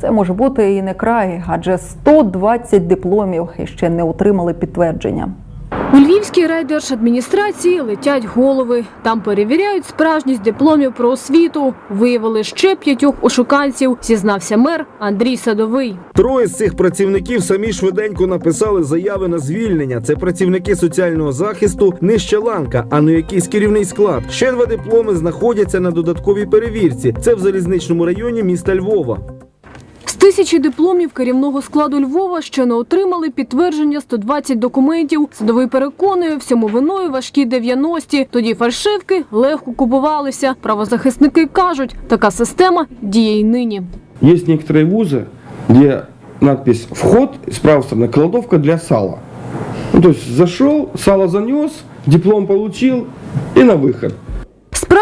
Це може бути і не край, адже 120 дипломів ще не отримали підтвердження. У Львівській райдержадміністрації летять голови. Там перевіряють справжність дипломів про освіту. Виявили ще п'ятьох ошуканців, зізнався мер Андрій Садовий. Троє з цих працівників самі швиденько написали заяви на звільнення. Це працівники соціального захисту, нижча ланка, а не якийсь керівний склад. Ще два дипломи знаходяться на додатковій перевірці. Це в залізничному районі міста Львова З тисячі дипломів керівного складу Львова ще не отримали підтвердження 120 документів. Садовий переконує, всьому виною важкі 90-ті. Тоді фальшивки легко купувалися. Правозахисники кажуть, така система діє й нині. Есть некоторые вузы, где надпись «Вход» и с правой стороны «Кладовка для сала». Ну, то есть зашел, сало занес, диплом получил и на выход.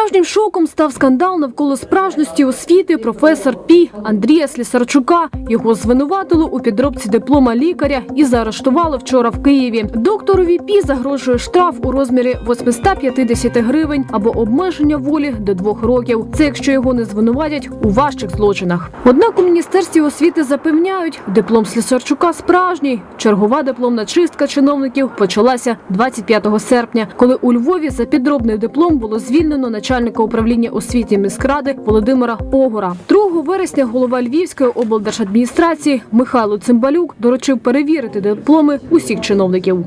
Справжнім шоком став скандал навколо справжності освіти професор Пі Андрія Слісарчука. Його звинуватили у підробці диплома лікаря і заарештували вчора в Києві. Докторові Пі загрожує штраф у розмірі 850 гривень або обмеження волі до двох років. Це якщо його не звинуватять у важчих злочинах. Однак у міністерстві освіти запевняють, диплом Слісарчука справжній. Чергова дипломна чистка чиновників почалася 25 серпня, коли у Львові за підробний диплом було звільнено начальника управління освіти міськради Володимира Огора. 2 вересня голова Львівської облдержадміністрації Михайло Цимбалюк доручив перевірити дипломи усіх чиновників.